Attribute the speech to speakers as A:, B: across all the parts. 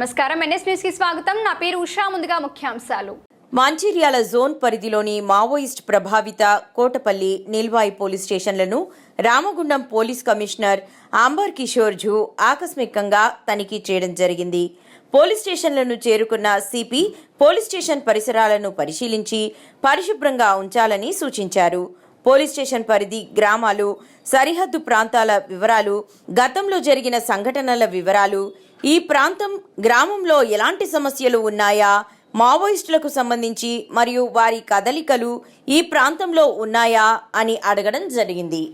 A: నమస్కారం. ఎన్ఎస్ న్యూస్కి స్వాగతం. నా పేరు ఉషా. ముందుగా ముఖ్యాంశాలు.
B: మంచిర్యాల జోన్ పరిధిలోని మావోయిస్ట్ ప్రభావిత కోటపల్లి నిల్వాయి పోలీస్ స్టేషన్లను Ramagundam police commissioner amber Kishore Jha ఆకస్మికంగా తనిఖీ చేయడం జరిగింది. పోలీస్ స్టేషన్లను చేరుకున్న సిపి పోలీస్ స్టేషన్ పరిసరాలను పరిశీలించి పరిశుభ్రంగా ఉంచాలని సూచించారు. పోలీస్ స్టేషన్ పరిధి గ్రామాలు సరిహద్దు ప్రాంతాల వివరాలు గతంలో జరిగిన సంఘటనల వివరాలు ఈ ప్రాంతం గ్రామంలో ఎలాంటి సమస్యలు ఉన్నాయా? మావోయిస్టులకు సంబంధించి మరియు వారి కదలికలు ఈ ప్రాంతంలో ఉన్నాయా? అని అడగడం జరిగింది.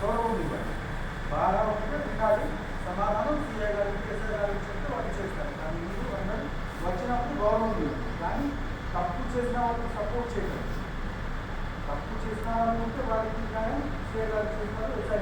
C: గౌరవం ఇవ్వండి బాగా ఉంటే కాదు సమాధానం సీఏ గారికి గారికి చెప్తే వాళ్ళు చేస్తారు కానీ మీరు అందరూ వచ్చినప్పుడు గౌరవం ఇవ్వండి కానీ తప్పు చేసిన వాళ్ళకి సపోర్ట్ చేయలేదు తప్పు చేసిన వాళ్ళు ఉంటే వారికి న్యాయం సీఏ చేస్తారు ఎస్ఐ